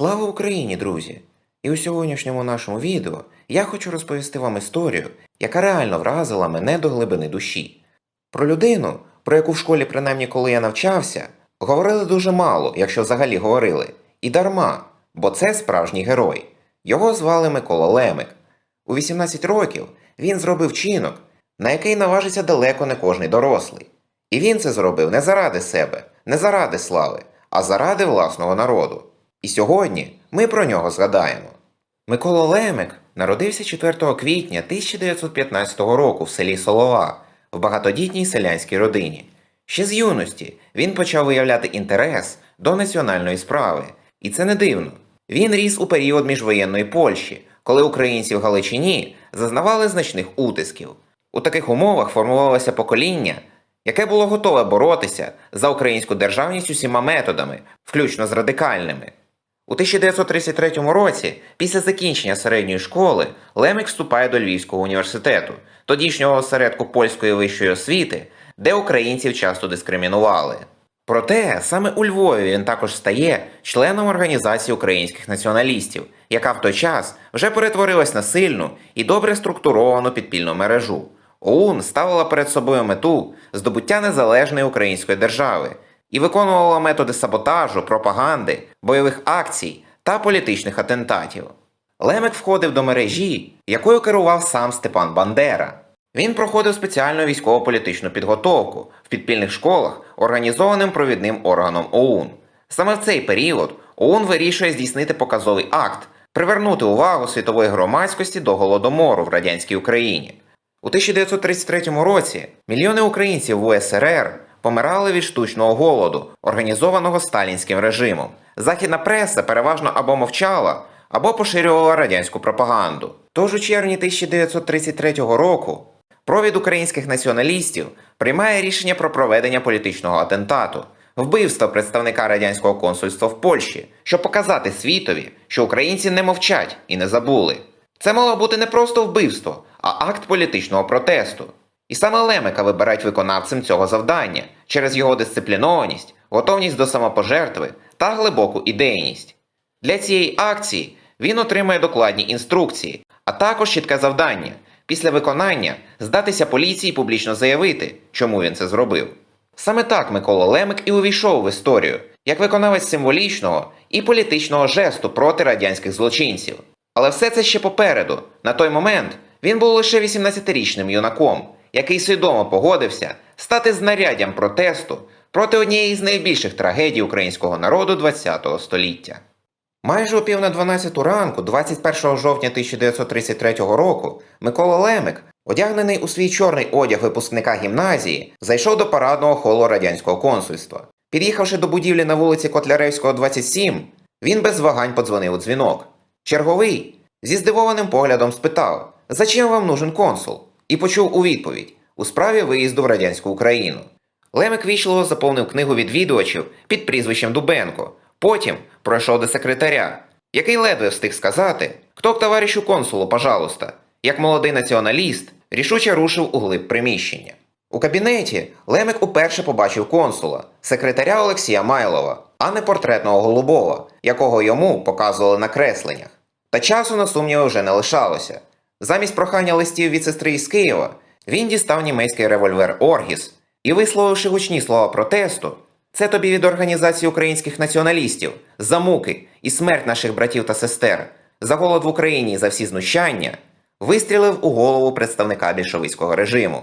Слава Україні, друзі! І у сьогоднішньому нашому відео я хочу розповісти вам історію, яка реально вразила мене до глибини душі. Про людину, про яку в школі, принаймні коли я навчався, говорили дуже мало, якщо взагалі говорили, і дарма, бо це справжній герой. Його звали Микола Лемик. У 18 років він зробив чинок, на який наважиться далеко не кожний дорослий. І він це зробив не заради себе, не заради слави, а заради власного народу. І сьогодні ми про нього згадаємо. Микола Лемик народився 4 квітня 1915 року в селі Солова в багатодітній селянській родині. Ще з юності він почав виявляти інтерес до національної справи, і це не дивно. Він ріс у період міжвоєнної Польщі, коли українці в Галичині зазнавали значних утисків. У таких умовах формувалося покоління, яке було готове боротися за українську державність усіма методами, включно з радикальними. У 1933 році, після закінчення середньої школи, Лемик вступає до Львівського університету, тодішнього осередку польської вищої освіти, де українців часто дискримінували. Проте саме у Львові він також стає членом організації українських націоналістів, яка в той час вже перетворилась на сильну і добре структуровану підпільну мережу. ОУН ставила перед собою мету здобуття незалежної української держави і виконувала методи саботажу, пропаганди, бойових акцій та політичних атентатів. Лемик входив до мережі, якою керував сам Степан Бандера. Він проходив спеціальну військово-політичну підготовку в підпільних школах, організованим провідним органом ОУН. Саме в цей період ОУН вирішує здійснити показовий акт, привернути увагу світової громадськості до голодомору в радянській Україні. У 1933 році мільйони українців в УСРР помирали від штучного голоду, організованого сталінським режимом. Західна преса переважно або мовчала, або поширювала радянську пропаганду. Тож у червні 1933 року провід українських націоналістів приймає рішення про проведення політичного атентату, вбивства представника радянського консульства в Польщі, щоб показати світові, що українці не мовчать і не забули. Це мало бути не просто вбивство, а акт політичного протесту. І саме Лемика вибирають виконавцем цього завдання через його дисциплінованість, готовність до самопожертви та глибоку ідейність. Для цієї акції він отримує докладні інструкції, а також чітке завдання після виконання здатися поліції публічно заявити, чому він це зробив. Саме так Микола Лемик і увійшов в історію як виконавець символічного і політичного жесту проти радянських злочинців. Але все це ще попереду. На той момент він був лише 18-річним юнаком, який свідомо погодився стати знаряддям протесту проти однієї з найбільших трагедій українського народу ХХ століття. Майже о пів на 12 ранку, 21 жовтня 1933 року, Микола Лемик, одягнений у свій чорний одяг випускника гімназії, зайшов до парадного холу радянського консульства. Під'їхавши до будівлі на вулиці Котляревського, 27, він без вагань подзвонив у дзвінок. Черговий зі здивованим поглядом спитав, «Зачем вам нужен консул? І почув у відповідь у справі виїзду в радянську Україну. Лемик вічливо заповнив книгу відвідувачів під прізвищем Дубенко. Потім пройшов до секретаря, який ледве встиг сказати, хто к товаришу консулу, пожалуйста, як молодий націоналіст рішуче рушив у глиб приміщення. У кабінеті Лемик уперше побачив консула, секретаря Олексія Майлова, а не портретного Голубова, якого йому показували на кресленнях. Та часу на сумніви вже не лишалося. Замість прохання листів від сестри із Києва, він дістав німецький револьвер Оргіс і, висловивши гучні слова протесту, це тобі від організації українських націоналістів, за муки і смерть наших братів та сестер, за голод в Україні і за всі знущання, вистрілив у голову представника більшовицького режиму.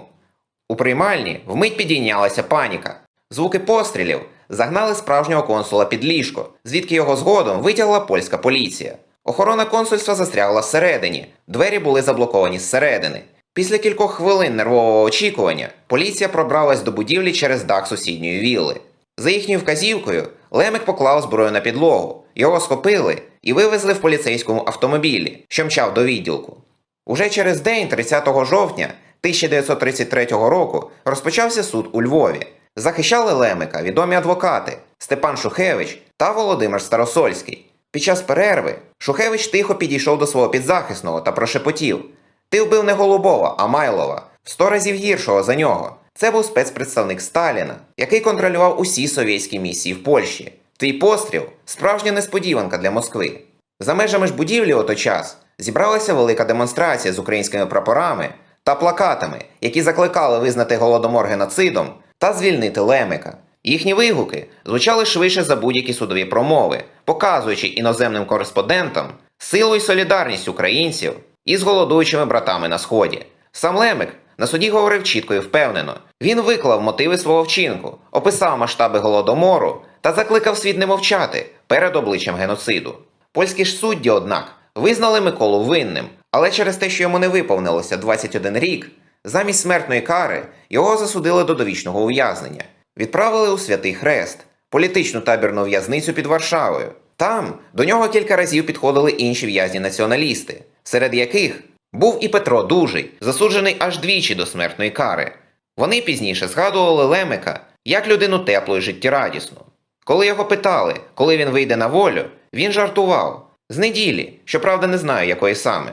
У приймальні вмить підійнялася паніка. Звуки пострілів загнали справжнього консула під ліжко, звідки його згодом витягла польська поліція. Охорона консульства застрягла всередині, двері були заблоковані зсередини. Після кількох хвилин нервового очікування поліція пробралась до будівлі через дах сусідньої вілли. За їхньою вказівкою, Лемик поклав зброю на підлогу, його схопили і вивезли в поліцейському автомобілі, що мчав до відділку. Уже через день, 30 жовтня 1933 року, розпочався суд у Львові. Захищали Лемика відомі адвокати Степан Шухевич та Володимир Старосольський. Під час перерви Шухевич тихо підійшов до свого підзахисного та прошепотів: Ти вбив не Голубова, а Майлова, в сто разів гіршого за нього. Це був спецпредставник Сталіна, який контролював усі совєтські місії в Польщі. Твій постріл справжня несподіванка для Москви. За межами ж будівлі у той час зібралася велика демонстрація з українськими прапорами та плакатами, які закликали визнати голодомор геноцидом та звільнити Лемика. Їхні вигуки звучали швидше за будь-які судові промови, показуючи іноземним кореспондентам силу і солідарність українців із голодуючими братами на сході. Сам Лемик на суді говорив чітко і впевнено. Він виклав мотиви свого вчинку, описав масштаби голодомору та закликав світ не мовчати перед обличчям геноциду. Польські ж судді, однак, визнали Миколу винним, але через те, що йому не виповнилося 21 рік, замість смертної кари його засудили до довічного ув'язнення. Відправили у Святий Хрест, політичну табірну в'язницю під Варшавою. Там до нього кілька разів підходили інші в'язні-націоналісти, серед яких був і Петро Дужий, засуджений аж двічі до смертної кари. Вони пізніше згадували Лемика як людину теплу і життєрадісну. Коли його питали, коли він вийде на волю, він жартував з неділі, щоправда, не знаю, якої саме.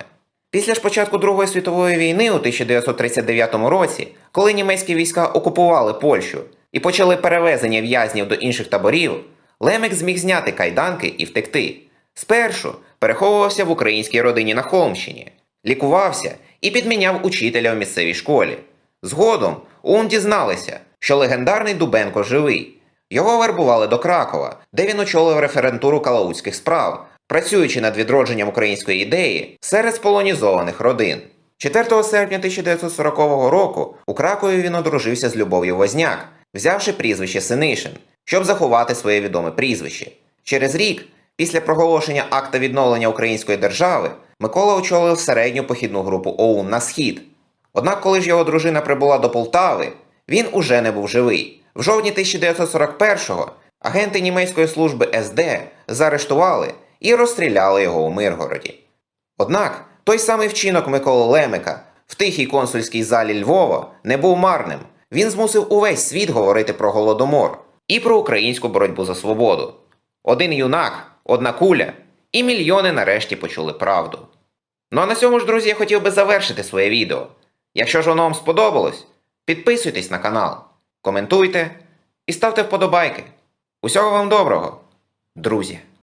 Після ж початку Другої світової війни у 1939 році, коли німецькі війська окупували Польщу і почали перевезення в'язнів до інших таборів, Лемик зміг зняти кайданки і втекти. Спершу переховувався в українській родині на Холмщині, лікувався і підміняв учителя в місцевій школі. Згодом УН дізналися, що легендарний Дубенко живий. Його вербували до Кракова, де він очолив референтуру калаутських справ, працюючи над відродженням української ідеї серед сполонізованих родин. 4 серпня 1940 року у Кракові він одружився з Любов'ю Возняк, взявши прізвище Синишин, щоб заховати своє відоме прізвище. Через рік, після проголошення акта відновлення української держави, Микола очолив середню похідну групу ОУН на схід. Однак, коли ж його дружина прибула до Полтави, він уже не був живий. В жовтні 1941-го агенти німецької служби СД заарештували і розстріляли його у Миргороді. Однак той самий вчинок Миколи Лемика в тихій консульській залі Львова не був марним. Він змусив увесь світ говорити про голодомор і про українську боротьбу за свободу. Один юнак, одна куля, і мільйони нарешті почули правду. Ну а на цьому ж, друзі, я хотів би завершити своє відео. Якщо ж воно вам сподобалось, підписуйтесь на канал, коментуйте і ставте вподобайки. Усього вам доброго, друзі!